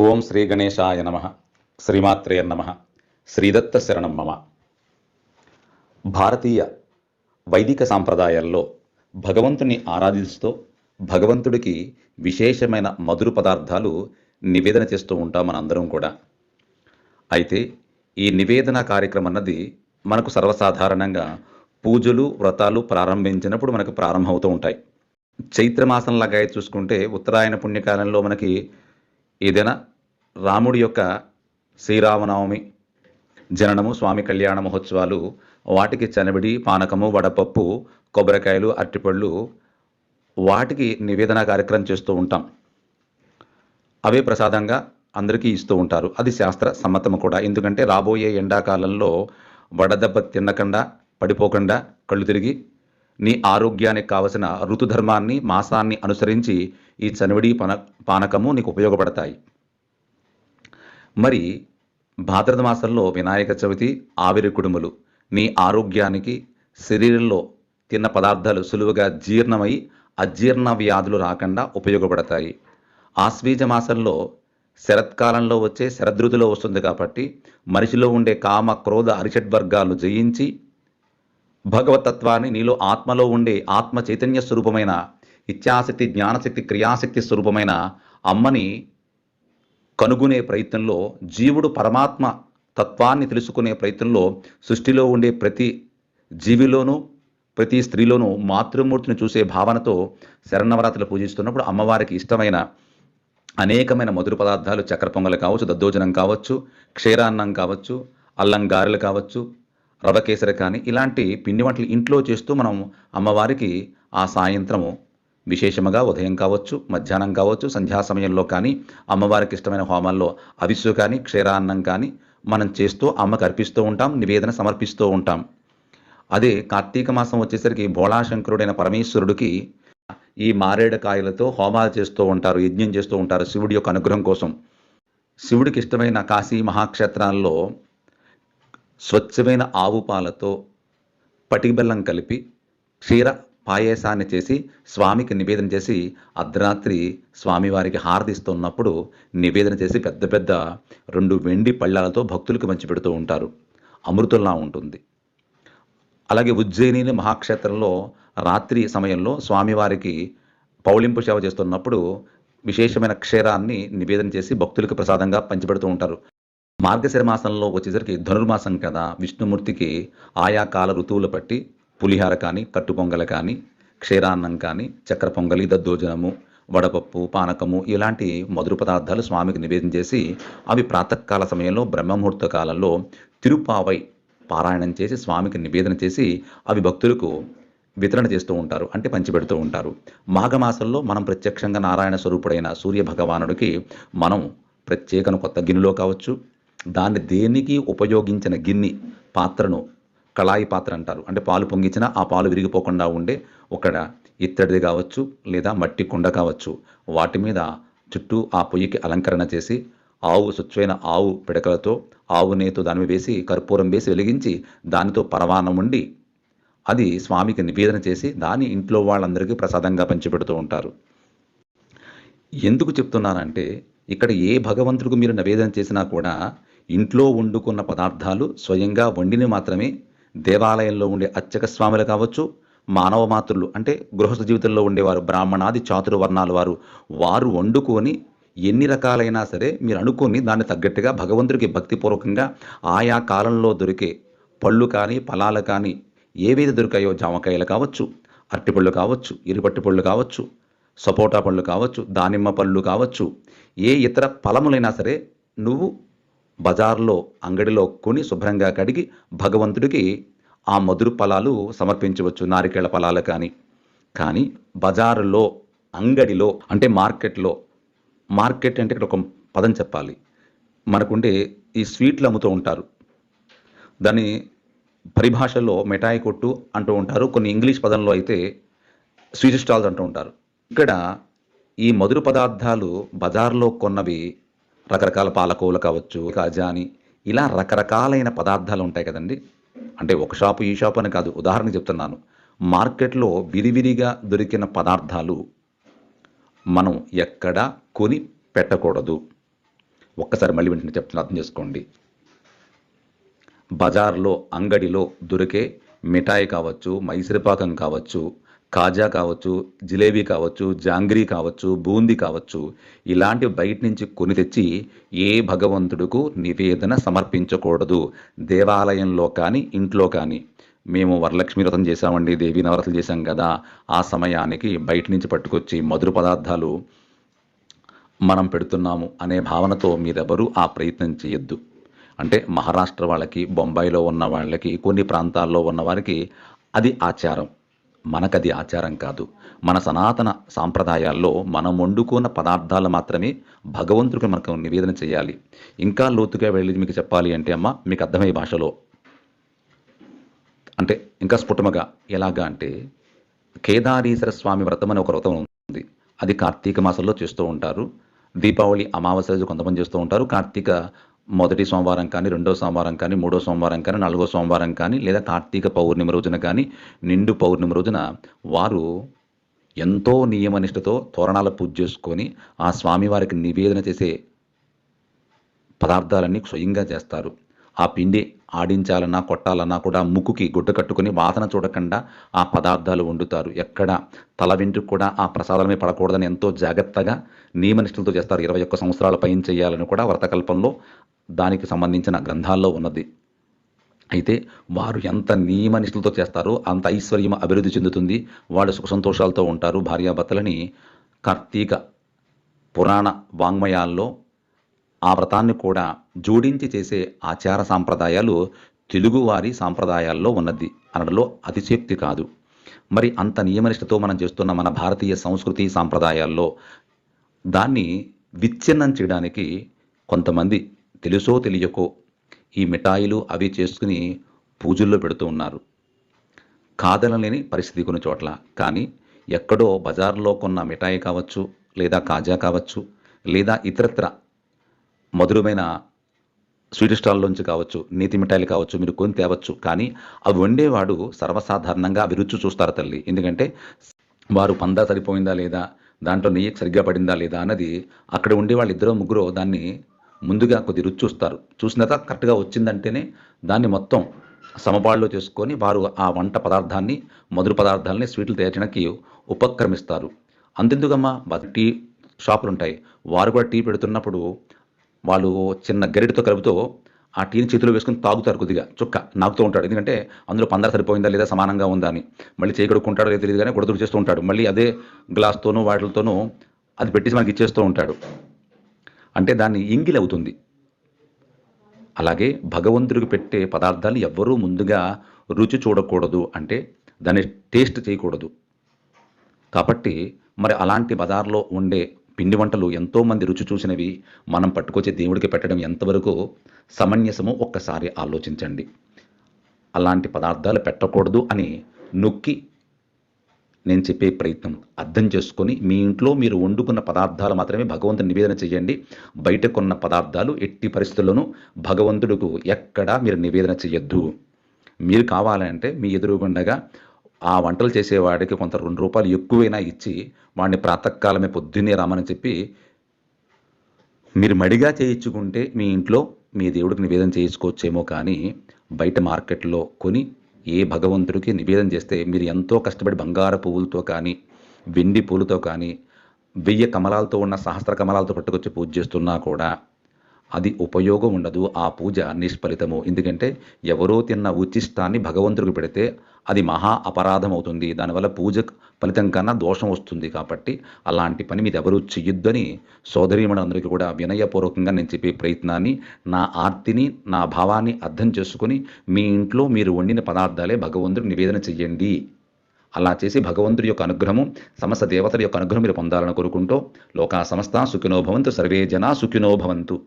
ఓం శ్రీ గణేశాయ నమ. శ్రీమాత్రేయ నమ. శ్రీదత్త శరణం మమ. భారతీయ వైదిక సాంప్రదాయాల్లో భగవంతుని ఆరాధిస్తూ భగవంతుడికి విశేషమైన మధుర పదార్థాలు నివేదన చేస్తూ ఉంటాం మనందరం కూడా. అయితే ఈ నివేదన కార్యక్రమం అన్నది మనకు సర్వసాధారణంగా పూజలు వ్రతాలు ప్రారంభించినప్పుడు మనకు ప్రారంభమవుతూ ఉంటాయి. చైత్రమాసంలాగా చూసుకుంటే ఉత్తరాయణ పుణ్యకాలంలో మనకి ఏదైనా రాముడి యొక్క శ్రీరామనవమి జననము స్వామి కళ్యాణ మహోత్సవాలు వాటికి చనబడి పానకము వడపప్పు కొబ్బరికాయలు అరటిపళ్ళు వాటికి నివేదన కార్యక్రమం చేస్తూ ఉంటాం. అవే ప్రసాదంగా అందరికీ ఇస్తూ ఉంటారు. అది శాస్త్ర సమ్మతము కూడా. ఎందుకంటే రాబోయే ఎండాకాలంలో వడదెబ్బ తినకుండా పడిపోకుండా కళ్ళు తిరిగి నీ ఆరోగ్యానికి కావలసిన ఋతుధర్మాన్ని మాసాన్ని అనుసరించి ఈ చనివిడి పన పానకము నీకు ఉపయోగపడతాయి. మరి భాద్రద మాసంలో వినాయక చవితి ఆవిరి కుడుములు నీ ఆరోగ్యానికి శరీరంలో తిన్న పదార్థాలు సులువుగా జీర్ణమై అజీర్ణ వ్యాధులు రాకుండా ఉపయోగపడతాయి. ఆశ్వీజ మాసంలో శరత్కాలంలో వచ్చే శరదృతులో వస్తుంది కాబట్టి మనిషిలో ఉండే కామ క్రోధ అరిషడ్ వర్గాలు జయించి భగవతత్వాన్ని నీలో ఆత్మలో ఉండే ఆత్మ చైతన్య స్వరూపమైన ఇచ్ఛాశక్తి జ్ఞానశక్తి క్రియాశక్తి స్వరూపమైన అమ్మని కనుగొనే ప్రయత్నంలో జీవుడు పరమాత్మ తత్వాన్ని తెలుసుకునే ప్రయత్నంలో సృష్టిలో ఉండే ప్రతి జీవిలోనూ ప్రతి స్త్రీలోనూ మాతృమూర్తిని చూసే భావనతో శరణవరాత్రులు పూజిస్తున్నప్పుడు అమ్మవారికి ఇష్టమైన అనేకమైన మధుర పదార్థాలు చక్ర పొంగలు కావచ్చు దద్దోజనం కావచ్చు క్షీరాన్నం కావచ్చు అల్లం గారెలు కావచ్చు రవ కేసరి కానీ ఇలాంటి పిండి వంటలు ఇంట్లో చేస్తూ మనం అమ్మవారికి ఆ సాయంత్రము విశేషముగా ఉదయం కావచ్చు మధ్యాహ్నం కావచ్చు సంధ్యా సమయంలో కానీ అమ్మవారికి ఇష్టమైన హోమాల్లో అవిస్సు కానీ క్షీరాన్నం కానీ మనం చేస్తూ అమ్మకు అర్పిస్తూ ఉంటాం నివేదన సమర్పిస్తూ ఉంటాం. అదే కార్తీక మాసం వచ్చేసరికి భోళాశంకరుడైన పరమేశ్వరుడికి ఈ మారేడు కాయలతో హోమాలు చేస్తూ ఉంటారు యజ్ఞం చేస్తూ ఉంటారు శివుడి యొక్క అనుగ్రహం కోసం. శివుడికి ఇష్టమైన కాశీ మహాక్షేత్రాల్లో స్వచ్ఛమైన ఆవు పాలతో పటిబెల్లం కలిపి క్షీర పాయసాన్ని చేసి స్వామికి నివేదన చేసి అర్ధరాత్రి స్వామివారికి హారతిస్తున్నప్పుడు నివేదన చేసి పెద్ద పెద్ద రెండు వెండి పళ్ళాలతో భక్తులకు మంచి పెడుతూ ఉంటారు. అమృతంలా ఉంటుంది. అలాగే ఉజ్జయిని మహాక్షేత్రంలో రాత్రి సమయంలో స్వామివారికి పౌళింపు సేవ చేస్తున్నప్పుడు విశేషమైన క్షీరాన్ని నివేదన చేసి భక్తులకు ప్రసాదంగా పంచిపెడుతూ ఉంటారు. మార్గశిర మాసంలో వచ్చేసరికి ధనుర్మాసం కదా విష్ణుమూర్తికి ఆయా కాల ఋతువులు బట్టి పులిహార కానీ కట్టుపొంగల కానీ క్షీరాన్నం కానీ చక్ర పొంగలి దద్దోజనము వడపప్పు పానకము ఇలాంటి మధుర పదార్థాలు స్వామికి నివేదన చేసి అవి ప్రాతకాల సమయంలో బ్రహ్మముహూర్త కాలంలో తిరుపావై పారాయణం చేసి స్వామికి నివేదన చేసి అవి భక్తులకు వితరణ చేస్తూ ఉంటారు అంటే పంచిపెడుతూ ఉంటారు. మాఘమాసంలో మనం ప్రత్యక్షంగా నారాయణ స్వరూపుడైన సూర్య భగవానుడికి మనం ప్రత్యేకన కొత్త గిన్నెలో కావచ్చు దాన్ని దేనికి ఉపయోగించిన గిన్నె? పాత్రను కళాయి పాత్ర అంటారు. అంటే పాలు పొంగించినా ఆ పాలు విరిగిపోకుండా ఉండే ఒక ఇత్తడిది కావచ్చు లేదా మట్టి కుండ కావచ్చు. వాటి మీద చుట్టూ ఆ పొయ్యికి అలంకరణ చేసి ఆవు స్వచ్ఛమైన ఆవు పిడకలతో ఆవు నేతో దాని వేసి కర్పూరం వేసి వెలిగించి దానితో పరవానం ఉండి అది స్వామికి నివేదన చేసి దాన్ని ఇంట్లో వాళ్ళందరికీ ప్రసాదంగా పంచిపెడుతూ ఉంటారు. ఎందుకు చెప్తున్నానంటే ఇక్కడ ఏ భగవంతుడికి మీరు నివేదన చేసినా కూడా ఇంట్లో వండుకున్న పదార్థాలు స్వయంగా వండిని మాత్రమే దేవాలయంలో ఉండే అర్చక స్వాములు కావచ్చు మానవ మాతృలు అంటే గృహస్థ జీవితంలో ఉండేవారు బ్రాహ్మణాది చాతురు వర్ణాల వారు వారు వండుకొని ఎన్ని రకాలైనా సరే మీరు అనుకొని దాన్ని తగ్గట్టుగా భగవంతుడికి భక్తిపూర్వకంగా ఆయా కాలంలో దొరికే పళ్ళు కానీ ఫలాలు కానీ ఏవేది దొరికాయో జామకాయలు కావచ్చు అరటిపళ్ళు కావచ్చు ఇరుపట్టి పళ్ళు కావచ్చు సపోటా పళ్ళు కావచ్చు దానిమ్మ పళ్ళు కావచ్చు ఏ ఇతర ఫలములైనా సరే నువ్వు బజార్లో అంగడిలో కొని శుభ్రంగా కడిగి భగవంతుడికి ఆ మధుర ఫలాలు సమర్పించవచ్చు నారికేళ ఫలాలు కానీ. కానీ బజారులో అంగడిలో అంటే మార్కెట్లో మార్కెట్ అంటే ఇక్కడ ఒక పదం చెప్పాలి. మనకుండే ఈ స్వీట్లు అమ్ముతూ ఉంటారు. దాన్ని పరిభాషలో మిఠాయి కొట్టు అంటూ ఉంటారు. కొన్ని ఇంగ్లీష్ పదంలో అయితే స్వీట్ స్టాల్స్ అంటూ ఉంటారు. ఇక్కడ ఈ మధుర పదార్థాలు బజార్లో కొన్నవి రకరకాల పాలకోలు కావచ్చు కాజాని ఇలా రకరకాలైన పదార్థాలు ఉంటాయి కదండి. అంటే ఒక షాపు ఈ షాపు అని కాదు ఉదాహరణకు చెప్తున్నాను. మార్కెట్లో విరివిరిగా దొరికిన పదార్థాలు మనం ఎక్కడా కొని పెట్టకూడదు. ఒక్కసారి మళ్ళీ వెంటనే చెప్తున్నా అర్థం చేసుకోండి. బజార్లో అంగడిలో దొరికే మిఠాయి కావచ్చు మైసిరిపాకం కావచ్చు కాజా కావచ్చు జిలేబీ కావచ్చు జాంగ్రీ కావచ్చు బూందీ కావచ్చు ఇలాంటి బయట నుంచి కొని తెచ్చి ఏ భగవంతుడుకు నివేదన సమర్పించకూడదు. దేవాలయంలో కానీ ఇంట్లో కానీ. మేము వరలక్ష్మి వ్రతం చేశామండి దేవీ నవరతలు చేశాం కదా. ఆ సమయానికి బయట నుంచి పట్టుకొచ్చి మధుర పదార్థాలు మనం పెడుతున్నాము అనే భావనతో మీరెవరూ ఆ ప్రయత్నం చేయొద్దు. అంటే మహారాష్ట్ర వాళ్ళకి బొంబాయిలో ఉన్న వాళ్ళకి కొన్ని ప్రాంతాల్లో ఉన్న వారికి అది ఆచారం. మనకది ఆచారం కాదు. మన సనాతన సాంప్రదాయాల్లో మనం వండుకున్న పదార్థాలు మాత్రమే భగవంతుడికి మనకు నివేదన చేయాలి. ఇంకా లోతుగా వెళ్ళి మీకు చెప్పాలి అంటే అమ్మ మీకు అర్థమయ్యే భాషలో. అంటే ఇంకా స్ఫుటమగా ఎలాగా అంటే కేదారీశ్వర స్వామి వ్రతం అనే ఒక వ్రతం ఉంది. అది కార్తీక మాసంలో చేస్తూ ఉంటారు. దీపావళి అమావాస్య రోజు కొంతమంది చేస్తూ ఉంటారు. కార్తీక మొదటి సోమవారం కానీ రెండో సోమవారం కానీ మూడో సోమవారం కానీ నాలుగో సోమవారం కానీ లేదా కార్తీక పౌర్ణమి రోజున కానీ నిండు పౌర్ణమి రోజున వారు ఎంతో నియమనిష్టతో తోరణాల పూజ చేసుకొని ఆ స్వామివారికి నివేదన చేసే పదార్థాలన్నీ స్వయంగా చేస్తారు. ఆ పిండి ఆడించాలన్నా కొట్టాలన్నా కూడా ముక్కుకి గుడ్డ కట్టుకుని వాసన చూడకుండా ఆ పదార్థాలు వండుతారు. ఎక్కడ తల వెంట్రుకు కూడా ఆ ప్రసాదమే పడకూడదని ఎంతో జాగ్రత్తగా నియమనిష్ఠులతో చేస్తారు. ఇరవై ఒక్క సంవత్సరాల పైన చేయాలని కూడా వ్రతకల్పంలో దానికి సంబంధించిన గ్రంథాల్లో ఉన్నది. అయితే వారు ఎంత నియమనిష్ఠులతో చేస్తారో అంత ఐశ్వర్యం అభివృద్ధి చెందుతుంది. వాళ్ళు సుఖ సంతోషాలతో ఉంటారు. భార్యాభర్తలని కార్తీక పురాణ వాంగ్మయాల్లో ఆ వ్రతాన్ని కూడా జోడించి చేసే ఆచార సాంప్రదాయాలు తెలుగువారి సాంప్రదాయాల్లో ఉన్నది అనడంలో అతిశక్తి కాదు. మరి అంత నియమనిష్టతో మనం చేస్తున్న మన భారతీయ సంస్కృతి సాంప్రదాయాల్లో దాన్ని విచ్ఛిన్నం చేయడానికి కొంతమంది తెలుసో తెలియకో ఈ మిఠాయిలు అవి చేసుకుని పూజల్లో పెడుతూ ఉన్నారు. కాదనలేని పరిస్థితి కొన్ని చోట్ల. కానీ ఎక్కడో బజార్లో కొన్న మిఠాయి కావచ్చు లేదా కాజా కావచ్చు లేదా ఇతరత్ర మధురమైన స్వీట్ స్టాల్లోంచి కావచ్చు నీతి మిఠాయిలు కావచ్చు మీరు కొని తేవచ్చు. కానీ అవి వండేవాడు సర్వసాధారణంగా అవి రుచి చూస్తారు తల్లి. ఎందుకంటే వారు పందా సరిపోయిందా లేదా దాంట్లో నెయ్యి సరిగ్గా పడిందా లేదా అన్నది అక్కడ ఉండే వాళ్ళు ఇద్దరు ముగ్గురు దాన్ని ముందుగా కొద్ది రుచి చూస్తారు. చూసిన తర్వాత కరెక్ట్గా వచ్చిందంటేనే దాన్ని మొత్తం సమపాళ్ళు చేసుకొని వారు ఆ వంట పదార్థాన్ని మధుర పదార్థాలని స్వీట్లు తయారు చేయడానికి ఉపక్రమిస్తారు. అంతెందుకమ్మా? టీ షాపులు ఉంటాయి వారు కూడా టీ పెడుతున్నప్పుడు వాళ్ళు చిన్న గరిటతో కలుపుతూ ఆ టీని చేతిలో వేసుకుని తాగుతారు కొద్దిగా చుక్క నాకుతూ ఉంటాడు. ఎందుకంటే అందులో పందర సరిపోయిందా లేదా సమానంగా ఉందా అని. మళ్ళీ చేయి కడుక్కుంటాడో లేదో తెలియదు కానీ గుడతుడు చేస్తూ ఉంటాడు. మళ్ళీ అదే గ్లాస్తోనూ వాటితోనూ అది పెట్టేసి మనకి ఇచ్చేస్తూ ఉంటాడు. అంటే దాన్ని ఇంగిల్ అవుతుంది. అలాగే భగవంతుడికి పెట్టే పదార్థాలు ఎవ్వరూ ముందుగా రుచి చూడకూడదు అంటే దాన్ని టేస్ట్ చేయకూడదు. కాబట్టి మరి అలాంటి బజార్లో ఉండే పిండి వంటలు ఎంతోమంది రుచి చూసినవి మనం పట్టుకొచ్చే దేవుడికి పెట్టడం ఎంతవరకు సమంజసమో ఒక్కసారి ఆలోచించండి. అలాంటి పదార్థాలు పెట్టకూడదు అని నొక్కి నేను చెప్పే ప్రయత్నం. అర్థం చేసుకొని మీ ఇంట్లో మీరు వండుకున్న పదార్థాలు మాత్రమే భగవంతుని నివేదన చేయండి. బయట కొన్న పదార్థాలు ఎట్టి పరిస్థితుల్లోనూ భగవంతుడికి ఎక్కడా మీరు నివేదన చేయొద్దు. మీరు కావాలంటే మీ ఎదురుగుండగా ఆ వంటలు చేసేవాడికి కొంత రెండు రూపాయలు ఎక్కువైనా ఇచ్చి వాడిని ప్రాతకాలమే పొద్దున్నే రామని చెప్పి మీరు మడిగా చేయించుకుంటే మీ ఇంట్లో మీ దేవుడికి నివేదన చేయించుకోవచ్చేమో కానీ బయట మార్కెట్లో కొని ఏ భగవంతుడికి నివేదన చేస్తే మీరు ఎంతో కష్టపడి బంగారు పువ్వులతో కానీ వెండి పూలతో కానీ వెయ్యి కమలాలతో ఉన్న సహస్ర కమలాలతో పట్టుకొచ్చి పూజ చేస్తున్నా కూడా అది ఉపయోగం ఉండదు. ఆ పూజ నిష్ఫలితము. ఎందుకంటే ఎవరో తిన్న ఉచిష్టాన్ని భగవంతుడికి పెడితే అది మహా అపరాధం అవుతుంది దానివల్ల పూజ ఫలితం కన్నా దోషం వస్తుంది కాబట్టి అలాంటి పని మీద ఎవరూ చెయ్యొద్దని సోదరీమణులందరికీ కూడా వినయపూర్వకంగా నేను చెప్పే ప్రయత్నాన్ని నా ఆర్తిని నా భావాన్ని అర్థం చేసుకుని మీ ఇంట్లో మీరు వండిన పదార్థాలే భగవంతుడికి నివేదన చెయ్యండి. అలా చేసి భగవంతుడి యొక్క అనుగ్రహము సమస్త దేవతల యొక్క అనుగ్రహం మీరు పొందాలని కోరుకుంటూ లోకా సమస్త సుఖినోభవంతు సర్వే జనా సుఖినోభవంతు